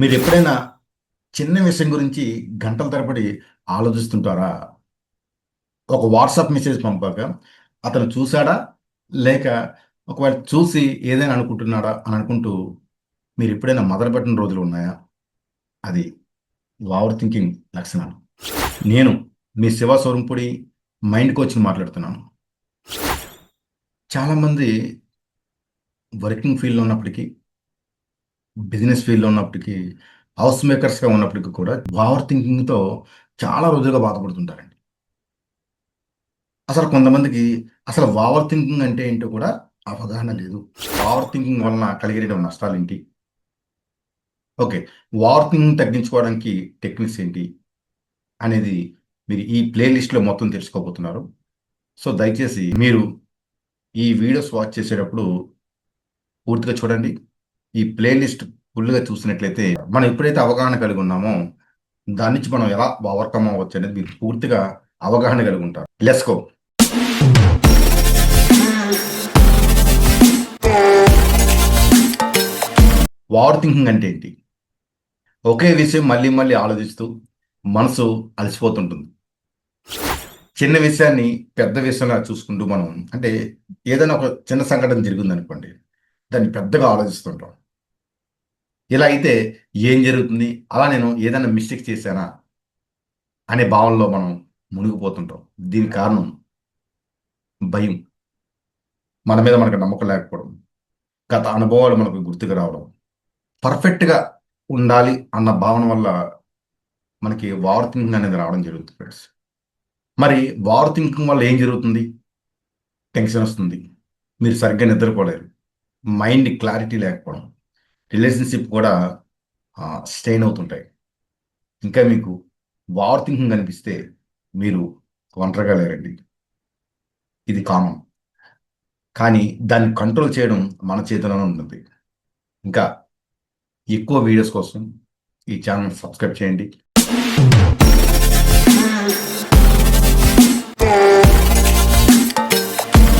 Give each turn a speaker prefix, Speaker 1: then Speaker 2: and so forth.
Speaker 1: మీరు ఎప్పుడైనా చిన్న విషయం గురించి గంటల తరబడి ఆలోచిస్తుంటారా? ఒక వాట్సాప్ మెసేజ్ పంపాక అతను చూశాడా? లేక ఒకవేళ చూసి ఏదైనా అనుకుంటున్నాడా అని అనుకుంటూ మీరు ఎప్పుడైనా మొదలుపెట్టిన రోజులు ఉన్నాయా? అది ఓవర్ థింకింగ్ లక్షణాలు. నేను మీ శివ సోరంపుడి మైండ్ కోచింగ్ మాట్లాడుతున్నాను. చాలామంది వర్కింగ్ ఫీల్డ్లో ఉన్నప్పటికీ బిజినెస్ ఫీల్డ్లో ఉన్నప్పటికీ హౌస్ మేకర్స్గా ఉన్నప్పటికీ కూడా ఓవర్ థింకింగ్తో చాలా రోజులుగా బాధపడుతుంటారండి. అసలు కొంతమందికి అసలు ఓవర్ థింకింగ్ అంటే ఏంటో కూడా అవగాహన లేదు. ఓవర్ థింకింగ్ వలన కలిగే నష్టాలు ఏంటి? ఓకే ఓవర్ థింకింగ్ తగ్గించుకోవడానికి టెక్నిక్స్ ఏంటి? అనేది మీరు ఈ ప్లేలిస్ట్లో మొత్తం తెలుసుకోబోతున్నారు. సో దయచేసి మీరు ఈ వీడియోస్ వాచ్ చేసేటప్పుడు పూర్తిగా చూడండి. ఈ ప్లేలిస్ట్ ఫుల్గా చూసినట్లయితే మనం ఎప్పుడైతే అవగాహన కలిగి ఉన్నామో దాని నుంచి మనం ఎలా ఓవర్కమ్ అవ్వచ్చు అనేది మీరు పూర్తిగా అవగాహన కలిగి ఉంటారు. లెస్కో వార్ థింకింగ్ అంటే ఏంటి? ఒకే విషయం మళ్ళీ మళ్ళీ ఆలోచిస్తూ మనసు అలసిపోతుంటుంది. చిన్న విషయాన్ని పెద్ద విషయంగా చూసుకుంటూ మనం అంటే ఏదైనా ఒక చిన్న సంఘటన జరిగిందనుకోండి దాన్ని పెద్దగా ఆలోచిస్తుంటాం. ఇలా అయితే ఏం జరుగుతుంది? అలా నేను ఏదైనా మిస్టేక్ చేశానా? అనే భావనలో మనం మునిగిపోతుంటాం. దీనికి కారణం భయం. మన మీద మనకు నమ్మకం లేకపోవడం. గత అనుభవాలు మనకు గుర్తుకు రావడం. పర్ఫెక్ట్గా ఉండాలి అన్న భావన వల్ల మనకి వార్ థింకింగ్ అనేది రావడం జరుగుతుంది ఫ్రెండ్స్. మరి వార్ థింకింగ్ వల్ల ఏం జరుగుతుంది? టెన్షన్ వస్తుంది. మీరు సరిగ్గా నిద్రపోలేరు. మైండ్ క్లారిటీ లేకపోవడం. రిలేషన్షిప్ కూడా స్టెయిన్ అవుతుంటాయి. ఇంకా మీకు వార్ థింకింగ్ అనిపిస్తే మీరు ఒంటరిగా లేరండి. ఇది కామన్. కానీ దాన్ని కంట్రోల్ చేయడం మన చేతిలోనే ఉంటుంది. ఇంకా ఎక్కువ వీడియోస్ కోసం ఈ ఛానల్ సబ్స్క్రైబ్ చేయండి.